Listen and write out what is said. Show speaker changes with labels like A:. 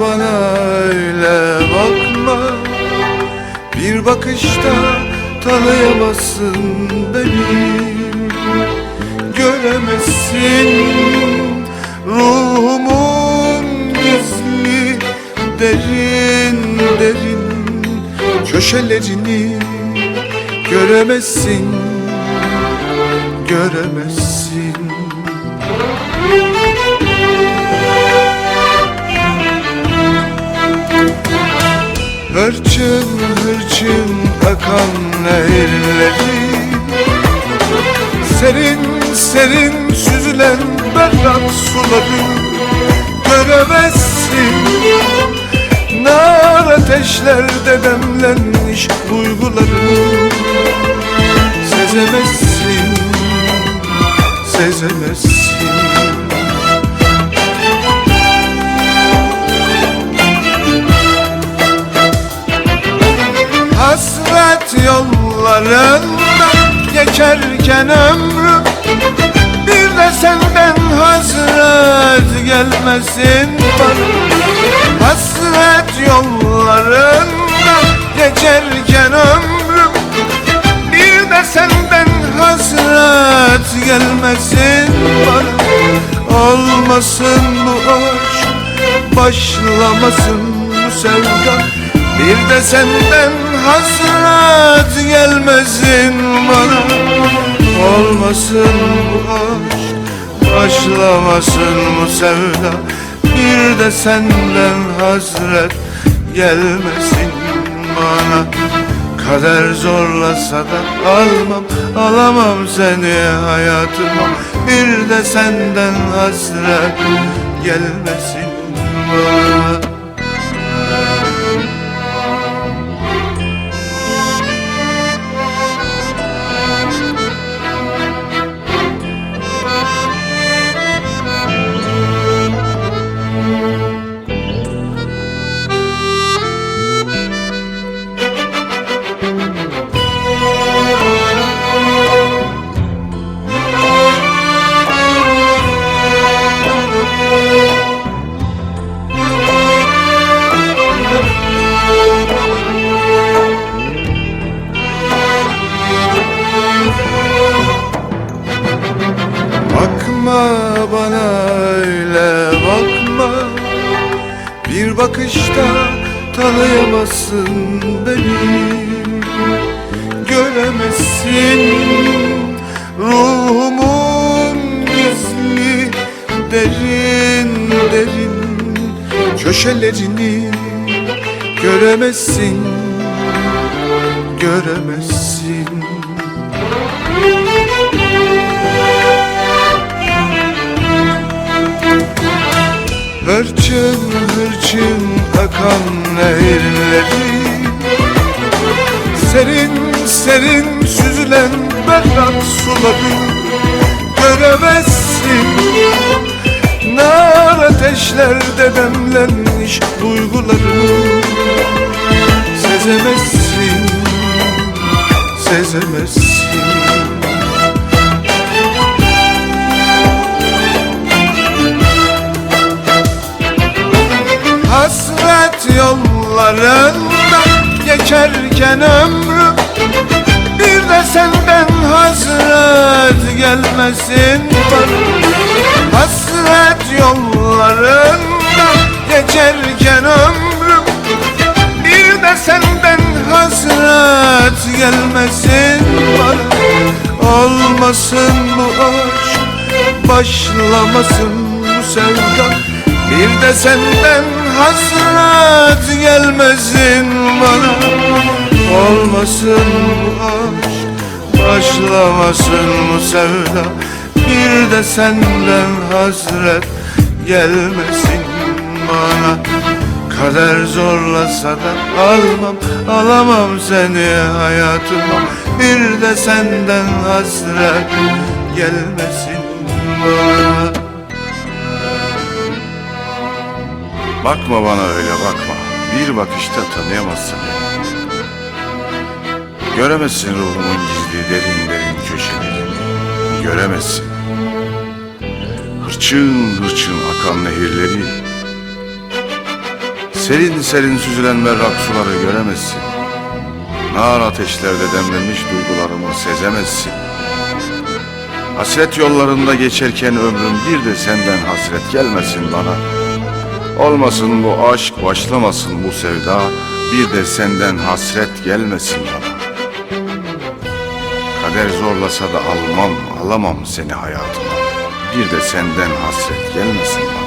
A: bana öyle bakma. Bir bakışta tanıyamazsın beni. Göremezsin ruhumun gizli Derin derin köşelerini. Göremezsin, göremezsin. Hırçın hırçın akan nehirleri Serin serin süzülen berrak suları Göremezsin. Nar ateşlerde demlenmiş duyguları Sezemezsin Sezemezsin yollarından geçerken ömrüm Bir de senden hasret gelmesin. Bana Hasret yollarından geçerken ömrüm Bir de senden hasret gelmesin. Bana Olmasın bu aşk başlamasın bu sevda Bir de senden hasret gelmesin bana. Olmasın bu aşk başlamasın bu sevda. Bir de senden hasret gelmesin bana. Kader zorlasa da almam, alamam seni hayatıma. Bir de senden hasret gelmesin bana Bakışta tanıyamazsın beni. Göremezsin ruhumun gizli derin derin köşelerini Göremezsin, göremezsin. Hırçın hırçın akan nehirleri. Serin serin süzülen berrak suları Göremezsin. Nar ateşlerde demlenmiş duyguları Sezemezsin Sezemezsin yollarından geçerken ömrüm Bir de senden hasret gelmesin. Bana Hasret yollarından geçerken ömrüm Bir de senden hasret gelmesin. Bana Olmasın bu aşk başlamasın bu sevda Bir de senden hasret gelmesin bana. Olmasın bu aşk başlamasın bu sevda. Bir de senden hasret gelmesin bana. Kader zorlasa da almam, alamam seni hayatıma. Bir de senden hasret gelmesin bana
B: Bakma bana öyle bakma. Bir bakışta tanıyamazsın beni. Göremezsin ruhumun gizli derin derin köşelerini. Göremezsin. Hırçın hırçın akan nehirleri. Serin serin süzülen berrak suları göremezsin. Nar ateşlerde demlenmiş duygularımı sezemezsin. Hasret yollarında geçerken ömrüm bir de senden hasret gelmesin bana. Olmasın bu aşk, başlamasın bu sevda, bir de senden hasret gelmesin bana. Kader zorlasa da almam, alamam seni hayatıma. Bir de senden hasret gelmesin bana.